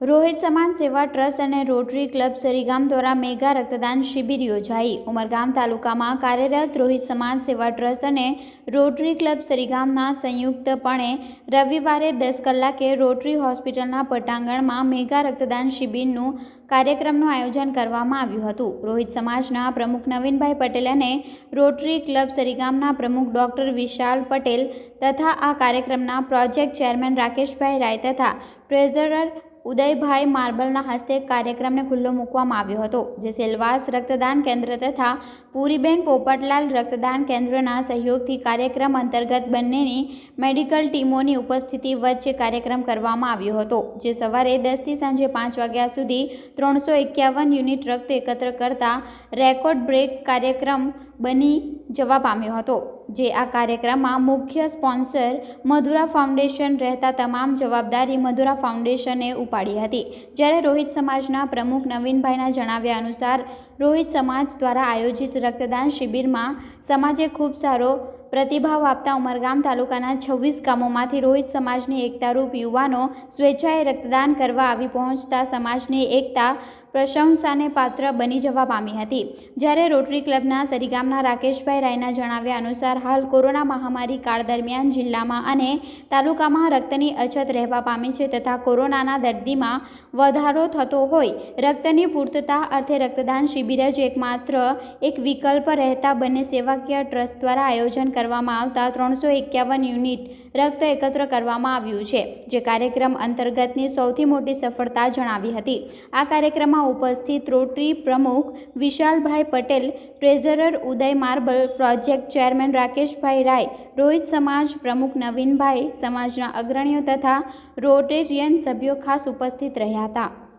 રોહિત સમાજ સેવા ટ્રસ્ટ અને રોટરી ક્લબ સરીગામ દ્વારા મેગા રક્તદાન શિબિર યોજાઈ. ઉમરગામ તાલુકામાં કાર્યરત રોહિત સમાજ સેવા ટ્રસ્ટ અને રોટરી ક્લબ સરીગામના સંયુક્તપણે રવિવારે દસ કલાકે રોટરી હોસ્પિટલના પટાંગણમાં મેગા રક્તદાન શિબિરનું કાર્યક્રમનું આયોજન કરવામાં આવ્યું હતું. રોહિત સમાજના પ્રમુખ નવીનભાઈ પટેલ અને રોટરી ક્લબ સરીગામના પ્રમુખ ડૉક્ટર વિશાલ પટેલ તથા આ કાર્યક્રમના પ્રોજેક્ટ ચેરમેન રાકેશભાઈ રાય તથા ટ્રેઝરર ઉદયભાઈ માર્બલના હસ્તે કાર્યક્રમને ખુલ્લો મૂકવામાં આવ્યો હતો, જે સેલવાસ રક્તદાન કેન્દ્ર તથા પુરીબેન પોપટલાલ રક્તદાન કેન્દ્રના સહયોગથી કાર્યક્રમ અંતર્ગત બંનેની મેડિકલ ટીમોની ઉપસ્થિતિ વચ્ચે કાર્યક્રમ કરવામાં આવ્યો હતો, જે સવારે દસથી સાંજે પાંચ વાગ્યા સુધી ત્રણસો એકાવન યુનિટ રક્ત એકત્ર કરતા રેકોર્ડ બ્રેક કાર્યક્રમ બની જવા પામ્યો હતો. જે આ કાર્યક્રમમાં મુખ્ય સ્પોન્સર મધુરા ફાઉન્ડેશન રહેતા તમામ જવાબદારી મધુરા ફાઉન્ડેશને ઉપાડી હતી. જ્યારે રોહિત સમાજના પ્રમુખ નવીનભાઈના જણાવ્યા અનુસાર રોહિત સમાજ દ્વારા આયોજિત રક્તદાન શિબિરમાં સમાજે ખૂબ સારો પ્રતિભાવ આપતા ઉમરગામ તાલુકાના છવ્વીસ ગામોમાંથી રોહિત સમાજની એકતારૂપ યુવાનો સ્વેચ્છાએ રક્તદાન કરવા આવી પહોંચતા સમાજની એકતા પ્રશંસાને પાત્ર બની જવા પામી હતી. જ્યારે રોટરી ક્લબના સરીગામના રાકેશભાઈ રાયના જણાવ્યા અનુસાર, હાલ કોરોના મહામારી કાળ દરમિયાન જિલ્લામાં અને તાલુકામાં રક્તની અછત રહેવા પામી છે તથા કોરોનાના દર્દીમાં વધારો થતો હોય, રક્તની પૂર્તતા અર્થે રક્તદાન શિબિર જ એકમાત્ર એક વિકલ્પ રહેતા બંને સેવાકીય ટ્રસ્ટ દ્વારા આયોજન કરવામાં આવતા ત્રણસો એકાવન યુનિટ રક્ત એકત્ર કરવામાં આવ્યું છે, જે કાર્યક્રમ અંતર્ગતની સૌથી મોટી સફળતા જણાવી હતી. આ કાર્યક્રમમાં ઉપસ્થિત રોટરી પ્રમુખ વિશાલભાઈ Patel, treasurer Uday Marble, project chairman રાકેશભાઈ રાય, રોહિત સમાજ પ્રમુખ નવીનભાઈ, સમાજના અગ્રણીઓ તથા રોટેરિયન સભ્યો ખાસ ઉપસ્થિત રહ્યા હતા.